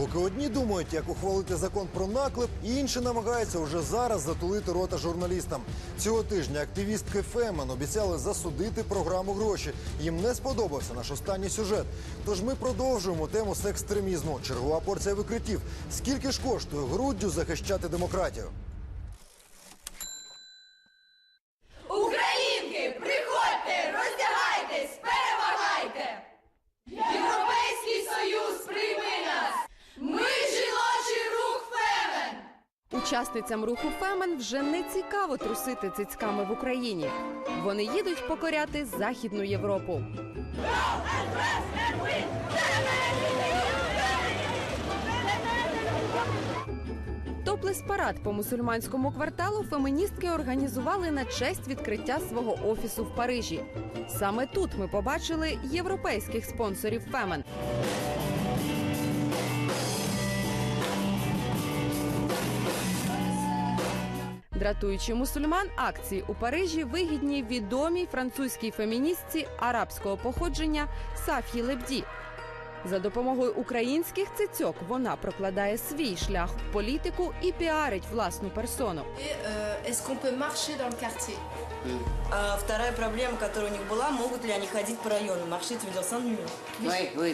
Поки одні думають, як ухвалити закон про наклеп, інші намагаються уже зараз затулити рота журналістам. Цього тижня активістки Фемен обіцяли засудити програму гроші. Їм не сподобався наш останній сюжет. Тож ми продовжуємо тему секстремізму. Чергова порція викриттів. Скільки ж коштує груддю захищати демократію? Учасницям руху Фемен вже не цікаво трусити цицьками в Україні. Вони їдуть покоряти Західну Європу. Топлес парад по мусульманському кварталу феміністки організували на честь відкриття свого офісу в Парижі. Саме тут ми побачили європейських спонсорів Фемен. Дратуючи мусульман, акції у Парижі вигідні відомій французькій феміністці арабського походження Саф'ї Лебді. За допомогою українських цицьок вона прокладає свій шлях в політику і піарить власну персону. Le quartier А вторая проблема, которая у них была, могут ли они ходить по району, Виделсан Oui, oui.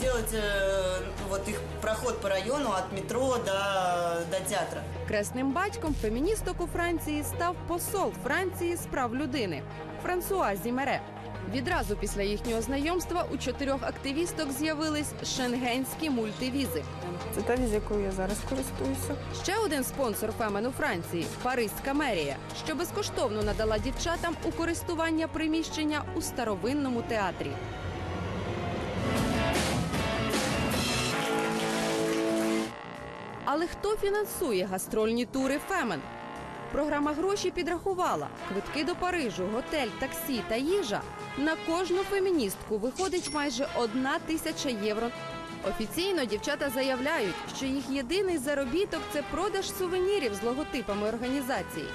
Делать э, вот их проход по району от метро до, до театра. Кресним батьком феміністок у Франції став посол Франції з прав людини Франсуа Зімере. Відразу після їхнього знайомства у чотирьох активісток з'явились шенгенські мультивізи. Це та віза, якою я зараз користуюся. Ще один спонсор Фемен у Франції Паризька мерія, що безкоштовно надала дівчатам у користування приміщення у старовинному театрі. Але хто фінансує гастрольні тури Фемен? Програма гроші підрахувала квитки до Парижу, готель, таксі та їжа. На кожну феміністку виходить майже одна тисяча євро. Офіційно дівчата заявляють, що їх єдиний заробіток це продаж сувенірів з логотипами організації.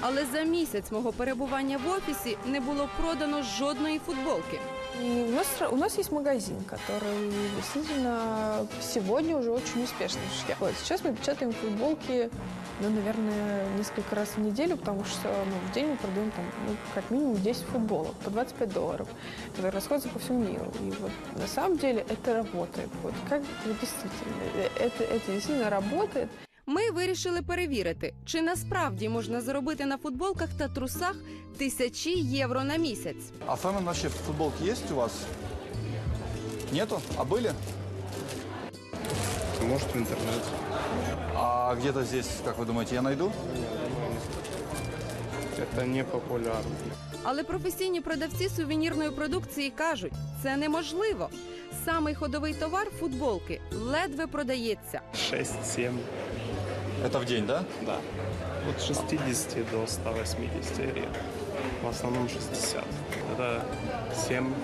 Але за місяць мого перебування в офісі не було продано жодної футболки. И у нас, у нас есть магазин, который действительно сегодня уже очень успешный. Вот, сейчас мы печатаем футболки, ну, наверное, несколько раз в неделю, потому что ну, в день мы продаем там, ну, как минимум 10 футболок по 25 долларов, которые расходятся по всему миру. И вот на самом деле это работает. Вот как вот, действительно, э, это, это действительно работает. Ми вирішили перевірити, чи насправді можна заробити на футболках та трусах тисячі євро на місяць. А фемен вообще футболки есть у вас? Нету? А были? Может, в интернете. А где-то здесь, как вы думаете, я найду? Это не популярно. Але професійні продавці сувенірної продукції кажуть, це неможливо. Самий ходовий товар футболки ледве продається. 6-7, Это в день, да? да. От 60 до 180 гривен. В основном 60. Это 7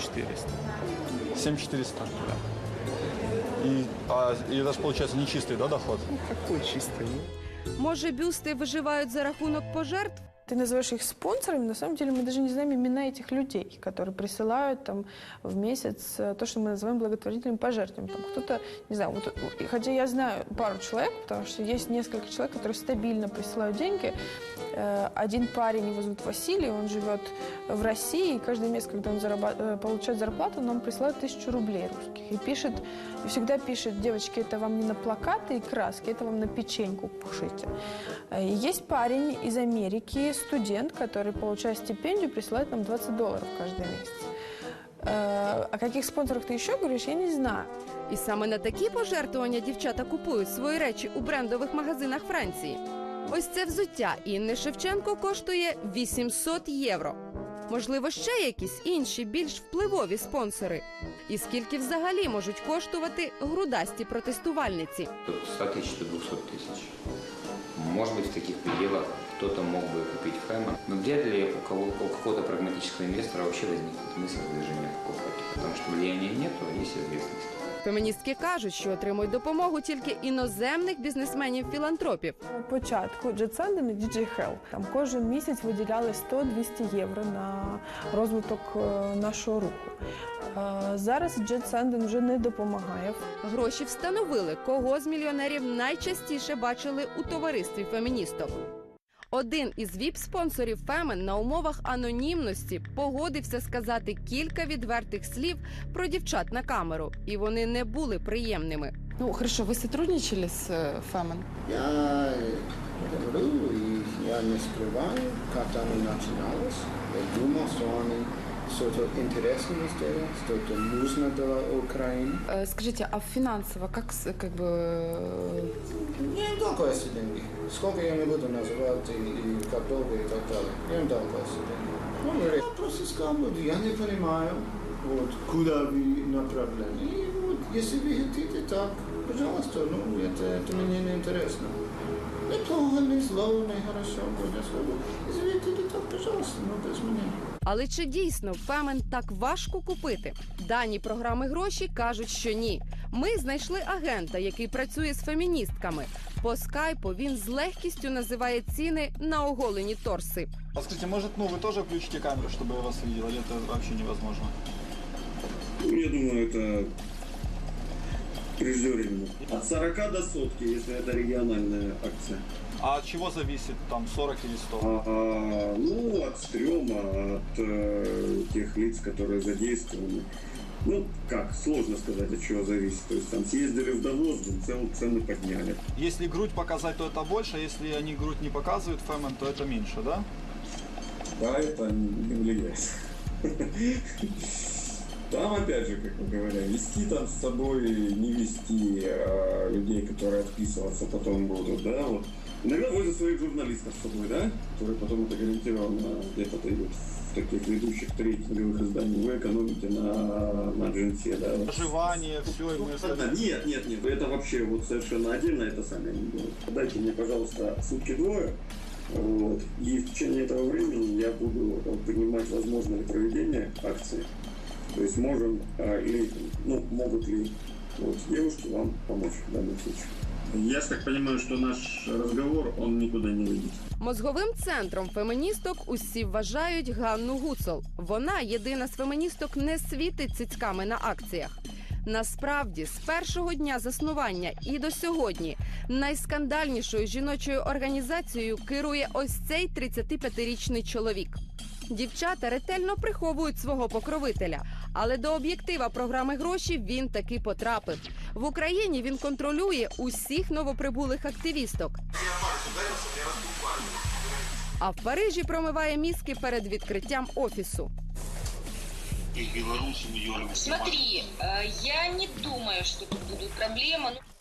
400. 7400. И, а, и это же получается нечистый, да, доход? Какой чистый? Може, бюсти виживають за рахунок пожертв? Ты называешь их спонсорами, на самом деле мы даже не знаем имена этих людей, которые присылают там в месяц э, то, что мы называем благотворительным пожертвованием. Там кто-то, не знаю, вот, хотя я знаю пару человек, потому что есть несколько человек, которые стабильно присылают деньги. Э, Один парень, его зовут Василий, он живет в России, и каждый месяц, когда он зараба- э, получает зарплату, он нам присылает тысячу рублей русских. И пишет, и всегда пишет, девочки, это вам не на плакаты и краски, это вам на печеньку пушите. Э, и Есть парень из Америки, студент, который, получая стипендию, присылает нам 20 долларов каждый месяц. Э, О каких спонсорах ты еще говоришь, я не знаю. І саме на такі пожертвування дівчата купують свої речі у брендових магазинах Франції. Ось це взуття Інни Шевченко коштує 800 євро. Можливо, ще якісь інші більш впливові спонсори. І скільки взагалі можуть коштувати грудасті протестувальниці? От 100 тысяч до 200 тысяч. Может быть, в таких пределах кто-то мог бы купить Фэма. Но где ли у, кого, у какого-то прагматического инвестора вообще возникнет мысль движения покупки? Потому что влияния нет, а есть известность. Феміністки кажуть, що отримують допомогу тільки іноземних бізнесменів-філантропів. Початку Джетсанден і DJ Hell. Там кожен місяць виділяли 100-200 євро на розвиток е, нашого руху. Зараз Джет Санден вже не допомагає. Гроші встановили, кого з мільйонерів найчастіше бачили у товаристві феміністок. Один із віп-спонсорів Фемен на умовах анонімності погодився сказати кілька відвертих слів про дівчат на камеру, і вони не були приємними. Ну, хорошо, вы сотрудничали с э, Фэмен? Я говорю, и я не скрываю, как оно начиналось. Я думал, что они что-то интересное сделали, что-то нужно для Украины. Скажите, а финансово как, с- как бы... э, им дал кое деньги. Сколько я не буду называть и, и как долго и так далее. Я им дал кое деньги. Ну, говорит, я просто сказал, вот, я не понимаю, вот, куда вы направлены. И вот, если вы хотите так, пожалуйста, ну, это, это мне не интересно. Не плохо, не зло, не хорошо, я скажу, если вы хотите так, пожалуйста, ну, без меня. Але чи дійсно Фемен так важко купити? Дані програми гроші кажуть, що ні. Ми знайшли агента, який працює з феміністками. По скайпу він з легкістю називає ціни на оголені торси. А скажите, может, ну вы тоже включите камеру, чтобы я вас видел, или это вообще невозможно? Ну, Я думаю, это преждевременно. От 40 до сотки, если это региональная акция. А от чего зависит там 40 или 100? А, ну, от стрёма, от э, тех лиц, которые задействованы. Ну, как, сложно сказать, от чего зависит. То есть там съездили в Давос, цел, цены подняли. Если грудь показать, то это больше, а если они грудь не показывают, Фэмен, то это меньше, да? Да, это не влияет. Там, опять же, как мы говорим, вести там с собой, не вести а, людей, которые отписываться потом будут, да, вот. Иногда возят своих журналистов с собой, да, которые потом это гарантированно где-то дают таких ведущих рейтинговых изданий. Вы экономите на, на джинсе, да. Проживание, все, и мы... Да, Нет, нет, нет, это вообще вот совершенно отдельно, это сами они делают. Дайте мне, пожалуйста, сутки двое, вот, и в течение этого времени я буду э, принимать возможное проведение акции. То есть можем, а, или, ну, могут ли вот, девушки вам помочь в данном случае. Я ж так понимаю, что наш разговор, он никуда не выйдет. Мозговим центром феміністок усі вважають Ганну Гуцол. Вона єдина з феміністок не світить цицьками на акціях. Насправді, з першого дня заснування і до сьогодні найскандальнішою жіночою організацією керує ось цей 35-річний чоловік. Дівчата ретельно приховують свого покровителя, але до об'єктива програми гроші він таки потрапив. В Україні він контролює усіх новоприбулих активісток. А в Парижі промиває мізки перед відкриттям офісу. Смотри, э, я не думаю, что тут будут проблемы. Ну,